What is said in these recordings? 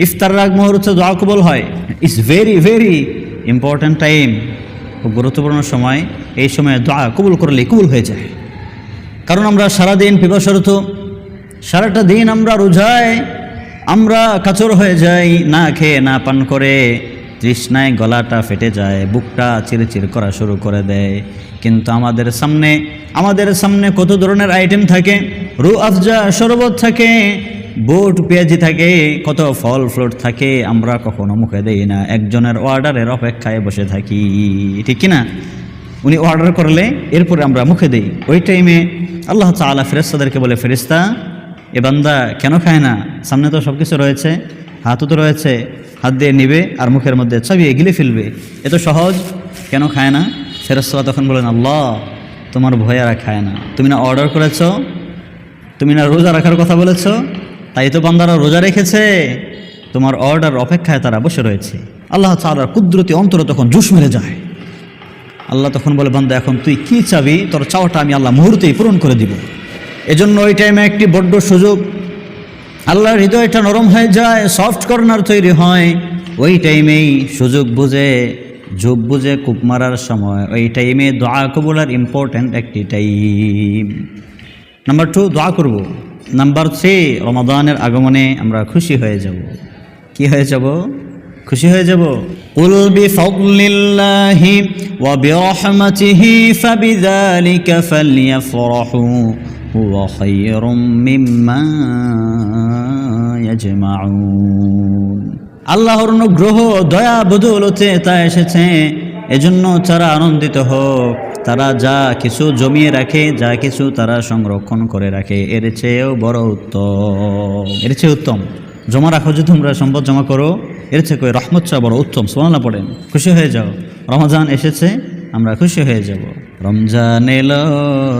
ইফতার আগ মুহূর্তে দোয়া কবল হয়। It's very very important time খুব গুরুত্বপূর্ণ সময়। এই সময়ে দোয়া কবুল করলে কবুল হয়ে যায়। কারণ আমরা সারাদিন পিপাসরত। সারাটা দিন আমরা রোজায়। আমরা কাচর হয়ে যাই, না খেয়ে, না পান করে। তৃষ্ণায় গলাটা ফেটে যায়, বুকটা চিরচির করা শুরু করে দেয়। কিন্তু আমাদের সামনে আমাদের সামনে কত ধরনের আইটেম থাকে? রু আফজা শরবত থাকে। বুট পেঁয়াজি থাকে, কত ফল ফ্রুট থাকে, আমরা কখনো মুখে দেই না। একজনের অর্ডারের অপেক্ষায় বসে থাকি, ঠিক কি না উনি অর্ডার করলে এরপরে আমরা মুখে দেই। ওই টাইমে আল্লাহ তালা ফেরেস্তাদেরকে বলে ফেরিস্তা এ বান্দা কেন খায় না? সামনে তো সব কিছু রয়েছে, হাতও তো রয়েছে, হাত দিয়ে নিবে আর মুখের মধ্যে চাবিয়ে গিলে ফেলবে। এত সহজ, কেন খায় না? ফেরস্তারা তখন বলেন, আল্লাহ, তোমার ভয়ারা খায় না। তুমি না অর্ডার করেছ, তুমি না রোজা রাখার কথা বলেছ তাই তো বান্দারা রোজা রেখেছে। তোমার অর্ডার অপেক্ষায় তারা বসে রয়েছে। আল্লাহ তালার কুদরতি অন্তর তখন জুস মেরে যায়। আল্লাহ তখন বলে, বান্দা, এখন তুই কি চাবি? তোর চাওয়াটা আমি আল্লাহ মুহূর্তেই পূরণ করে দিব। এজন্য ওই টাইমে একটি বড্ড সুযোগ। আল্লাহর হৃদয়টা নরম হয়ে যায় সফট কর্নার তৈরি হয়। ওই টাইমেই সুযোগ বুঝে যোগ বুঝে কূপ মারার সময় ওই টাইমে দোয়া কবুলার ইম্পর্ট্যান্ট একটি টাইম নাম্বার টু দোয়া করব। নাম্বার থ্রি রমাদানের আগমনে আমরা খুশি হয়ে যাব কি হয়ে যাব খুশি হয়ে যাব قل بفضل الله وبرحمته فبذلك فليفرحوا هو خير مما يجمعون আল্লাহর অনুগ্রহ দয়া বদৌলতে তা এসেছে এজন্য তারা আনন্দিত হোক তারা যা কিছু জমিয়ে রাখে, যা কিছু তারা সংরক্ষণ করে রাখে, এর চেয়েও বড় উত্তম। এর চেয়ে উত্তম। জমা রাখো যে তোমরা, সম্পদ জমা করো, এর চেয়ে কই রহমত চা বড় উত্তম। সোনালা পড়েন। খুশি হয়ে যাও। রমজান এসেছে, আমরা খুশি হয়ে যাব। রমজান এলো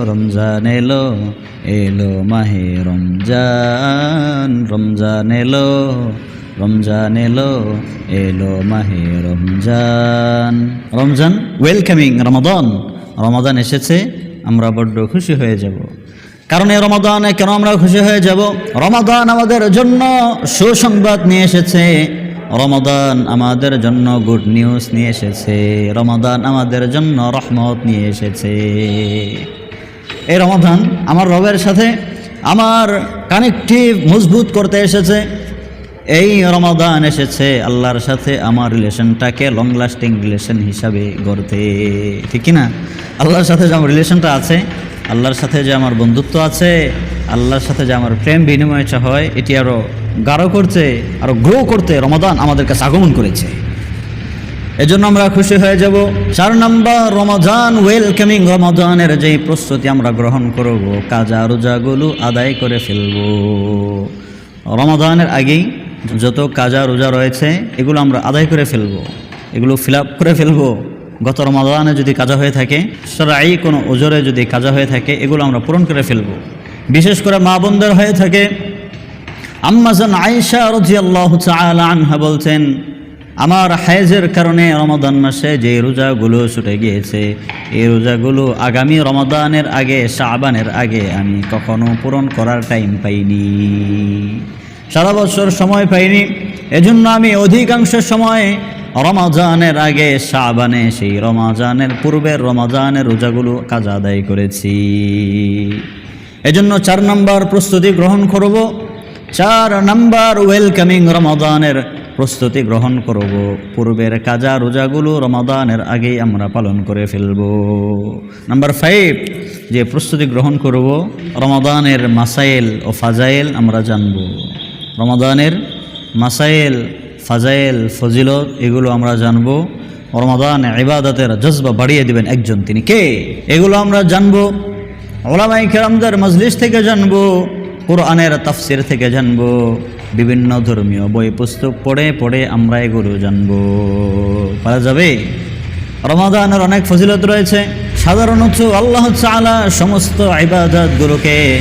রমজান এলো এলো মাহে রমজান রমজান এলো রমজান এলো এলো মাহে রমজান। রমজান ওয়েলকামিং রমাদান রমাদান এসেছে, আমরা বড্ড খুশি হয়ে যাব। কারণ এই রমাদানে কেন আমরা খুশি হয়ে যাব? রমাদান আমাদের জন্য সুসংবাদ নিয়ে এসেছে, রমাদান আমাদের জন্য গুড নিউজ নিয়ে এসেছে, রমাদান আমাদের জন্য রহমত নিয়ে এসেছে। এই রমাদান আমার রবের সাথে আমার কানেকটিভ মজবুত করতে এসেছে এই রমাদান এসেছে আল্লাহর সাথে আমার রিলেশনটাকে লং লাস্টিং রিলেশন হিসাবে গড়তে। ঠিক না আল্লাহর সাথে যে আমার রিলেশনটা আছে, আল্লাহর সাথে যে আমার বন্ধুত্ব আছে, আল্লাহর সাথে যে আমার প্রেম বিনিময়টা হয়, এটি আরও গাঢ় করতে আরও গ্রো করতে রমাদান আমাদের কাছে আগমন করেছে। এজন্য আমরা খুশি হয়ে যাব। চার নম্বর রমাজান ওয়েলকামিং রমাজানের যেই প্রস্তুতি আমরা গ্রহণ করব, কাজা রোজাগুলো আদায় করে ফেলব। রমাদানের আগেই যত কাজা রোজা রয়েছে, এগুলো আমরা আদায় করে ফেলব। এগুলো ফিল করে ফেলব। গত রমাদানে যদি কাজা হয়ে থাকে সরাই কোনো ওজরে যদি কাজা হয়ে থাকে, এগুলো আমরা পূরণ করে ফেলব। বিশেষ করে মা বোনদের হয়ে থাকে আম্মাজান আয়েশা রাদিয়াল্লাহু তাআলা আনহা বলছেন, আমার হায়েজের কারণে রমাদান মাসে যে রোজাগুলো ছুটে গিয়েছে, এই রোজাগুলো আগামী রমাদানের আগে, শাবানের আগে আমি কখনো পূরণ করার টাইম পাইনি। সারা বছর সময় পাইনি। এজন্য আমি অধিকাংশ সময় রমাজানের আগে শাবানে, সেই রমাজানের পূর্বের রমাজানের রোজাগুলো কাজ আদায় করেছি। এজন্য চার নম্বর প্রস্তুতি গ্রহণ করব, চার নাম্বার ওয়েলকামিং রমাদানের প্রস্তুতি গ্রহণ করব। পূর্বের কাজা রোজাগুলো রমাদানের আগেই আমরা পালন করে ফেলব। নাম্বার ফাইভ যে প্রস্তুতি গ্রহণ করব, রমাদানের মাসাইল ও ফাজাইল আমরা জানব। রমাদানের মাসাইল, ফাজাইল, ফজিলত, এগুলো আমরা জানব। রমাদান ইবাদতের জজবা বাড়িয়ে দিবেন একজন তিনি। কে? এগুলো আমরা জানব। ওলামাই কেরামদের মজলিস থেকে জানব। কোরআনের তাফসির থেকে জানব। বিভিন্ন ধর্মীয় বই পুস্তক পড়ে পড়ে আমরা এগুলো জানব। পারা যাবে? রমাদানের অনেক ফজিলত রয়েছে। সাধারণত আল্লাহ চালা সমস্ত ইবাদতগুলোকে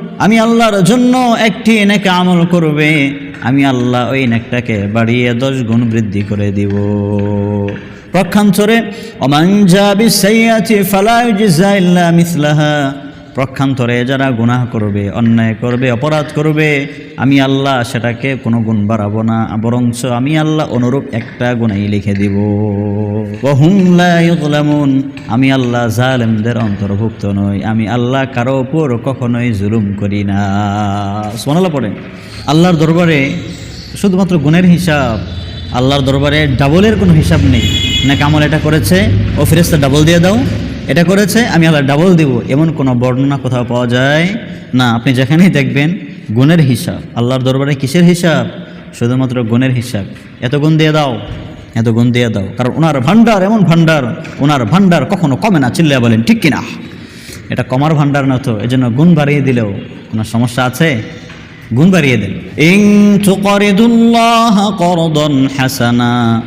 আমি আল্লাহর জন্য একটি এনেকে আমল করবে, আমি আল্লাহ ওই নেকটাকে বাড়িয়ে দশ গুণ বৃদ্ধি করে দিব। পক্ষান্তরে অমাঞ্জা বিসাইয়াছি ফালাইজিজা ইল্লা মিসলাহা। পক্ষান্তরে যারা গুনাহ করবে, অন্যায় করবে, অপরাধ করবে, আমি আল্লাহ সেটাকে কোনো গুণ বাড়াবো না, বরঞ্চ আমি আল্লাহ অনুরূপ একটা গুণাই লিখে দিব। ওহুম লা আমি আল্লাহ জালেমদের অন্তর্ভুক্ত নই, আমি আল্লাহ কারও ওপর কখনোই জুলুম করি না। সোনালা পড়েন, আল্লাহর দরবারে শুধুমাত্র গুণের হিসাব, আল্লাহর দরবারে ডাবলের কোনো হিসাব নেই। না কামল এটা করেছে, ও ফেরেস্তা ডাবল দিয়ে দাও। এটা করেছে, আমি আল্লাহ ডাবল দিব। এমন কোনো বর্ণনা কোথাও পাওয়া যায়? না, আপনি যেখানেই দেখবেন, গুণের হিসাব। আল্লাহর দরবারে কিসের হিসাব? শুধুমাত্র গুণের হিসাব। এত গুণ দিয়ে দাও, এত গুণ দিয়ে দাও। কারণ ওনার ভান্ডার এমন ভান্ডার ওনার ভান্ডার কখনো কমে না, চিল্লিয়া বলেন, ঠিক কিনা? এটা কমার ভান্ডার না তো, এজন্য গুণ বাড়িয়ে দিলেও কোনো সমস্যা আছে? গুণ বাড়িয়ে দেন। ইং করদন হাসানা।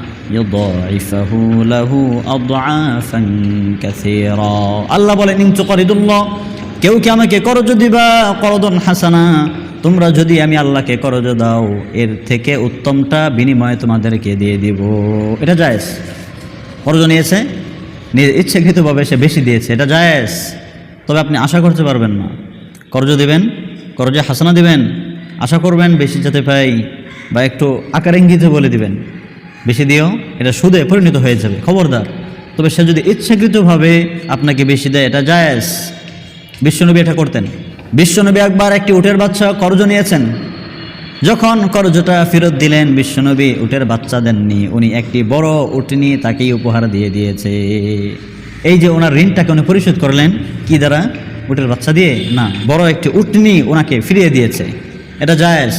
আল্লাহ বলেন ইং তুকরিদুল্লাহ, কেউ কি আমাকে করজ দিবা? করদন হাসানা। তোমরা যদি আমি আল্লাহকে করজ দাও, এর থেকে উত্তমটা বিনিময়ে তোমাদেরকে দিয়ে দিব। এটা জায়েজ? করজ নিয়েছে? নিয়ে ইচ্ছাকৃতভাবে সে বেশি দিয়েছে। এটা জায়েজ? তবে আপনি আশা করতে পারবেন না। করজ দিবেন? করজে হাসানা দিবেন? আশা করবেন? বেশি যাতে পাই বা একটু আকার ইঙ্গিতে বলে দিবেন। বেশি দিও, এটা সুদে পরিণত হয়ে যাবে। খবরদার। তবে সে যদি ইচ্ছাকৃতভাবে আপনাকে বেশি দেয়, এটা জায়েজ। বিশ্বনবী এটা করতেন। বিশ্বনবী একবার একটি উটের বাচ্চা করজ নিয়েছেন। যখন করজটা ফেরত দিলেন, বিশ্বনবী উটের বাচ্চা দেননি। উনি একটি বড় উট নিয়ে তাকেই উপহার দিয়ে দিয়েছে। এই যে ওনার ঋণটাকে উনি পরিশোধ করলেন, কি দ্বারা? উটের বাচ্চা দিয়ে? না, বড় একটি উটনি ওনাকে ফিরিয়ে দিয়েছে। এটা জায়েজ।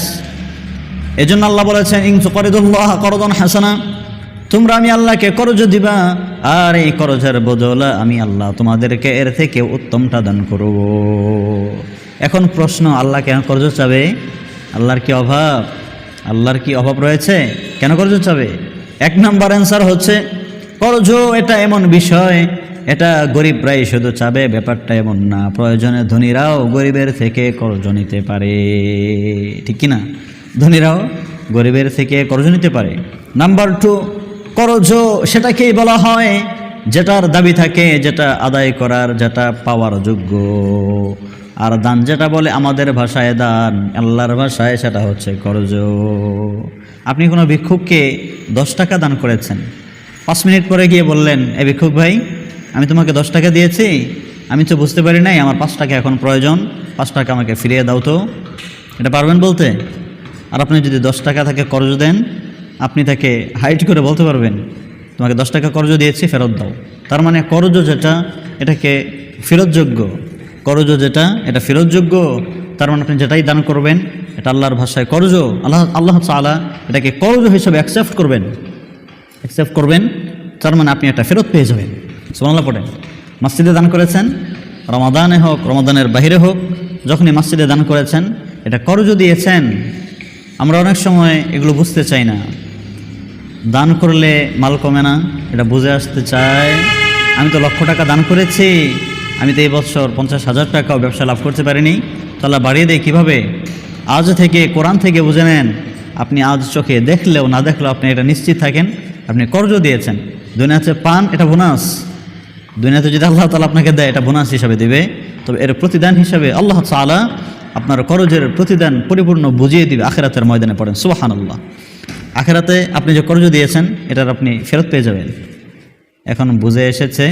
এজন্য আল্লাহ বলেছেন ইংস করিদুল্লাহ করদন হাসানা, তোমরা আমি আল্লাহকে করজ দিবা, আর এই করজের বদলা আমি আল্লাহ তোমাদেরকে এর থেকে উত্তমটা দান করব। এখন প্রশ্ন, আল্লাহ কেন করজ চাবে? আল্লাহর কি অভাব? আল্লাহর কি অভাব রয়েছে? কেন করজ চাবে? এক নাম্বার অ্যান্সার হচ্ছে, করজ এটা এমন বিষয়, এটা গরিব গরিবরাই শুধু চাবে, ব্যাপারটা এমন না। প্রয়োজনে ধনীরাও গরিবের থেকে করজ নিতে পারে। ঠিক কি না ধনীরাও গরিবের থেকে করজ নিতে পারে। নাম্বার টু করজ সেটাকেই বলা হয় যেটার দাবি থাকে যেটা আদায় করার যেটা পাওয়ার যোগ্য। আর দান যেটা বলে আমাদের ভাষায় দান, আল্লাহর ভাষায় সেটা হচ্ছে করজ। আপনি কোনো ভিক্ষুককে দশ টাকা দান করেছেন, পাঁচ মিনিট পরে গিয়ে বললেন, এ ভিক্ষুক ভাই, আমি তোমাকে দশ টাকা দিয়েছি, আমি তো বুঝতে পারি নাই, আমার পাঁচ টাকা এখন প্রয়োজন, পাঁচ টাকা আমাকে ফিরিয়ে দাও তো। এটা পারবেন বলতে? আর আপনি যদি দশ টাকা তাকে কর্জ দেন, আপনি তাকে হাইট করে বলতে পারবেন, তোমাকে দশ টাকা কর্জ দিয়েছি, ফেরত দাও। তার মানে কর্জ যেটা, এটাকে ফেরতযোগ্য। করজ যেটা, এটা ফেরতযোগ্য। তার মানে আপনি যেটাই দান করবেন, এটা আল্লাহর ভাষায় করজ। আল্লাহ আল্লাহ তালা এটাকে করজ হিসেবে অ্যাকসেপ্ট করবেন। অ্যাকসেপ্ট করবেন, তার মানে আপনি এটা ফেরত পেয়ে যাবেন। সোমাল্লা পড়েন। মসজিদে দান করেছেন, রমাদানে হোক, রমাদানের বাহিরে হোক, যখনই মসজিদে দান করেছেন, এটা করজ দিয়েছেন আমরা অনেক সময় এগুলো বুঝতে চাই না। দান করলে মাল কমে না, এটা বুঝে আসতে চাই। আমি তো লক্ষ টাকা দান করেছি, আমি তো এই বছর পঞ্চাশ হাজার টাকাও ব্যবসা লাভ করতে পারিনি। তাহলে বাড়িয়ে দেয় কীভাবে? আজ থেকে, কোরআন থেকে বুঝে নেন, আপনি আজ চোখে দেখলেও না দেখলেও আপনি এটা নিশ্চিত থাকেন, আপনি কর্জ দিয়েছেন। দুনিয়াতে পান, এটা বোনাস। দুনিয়াতে যদি আল্লাহ তালা আপনাকে দেয়, এটা বোনাস হিসাবে দেবে। তবে এর প্রতিদান হিসাবে আল্লাহ তালা আপনার করজের প্রতিদান পরিপূর্ণ বুঝিয়ে দিবে আখেরাতের ময়দানে পড়েন। সুবাহান আল্লাহ আখেরাতে আপনি যে করজ দিয়েছেন, এটার আপনি ফেরত পেয়ে যাবেন। এখন বুঝে এসেছে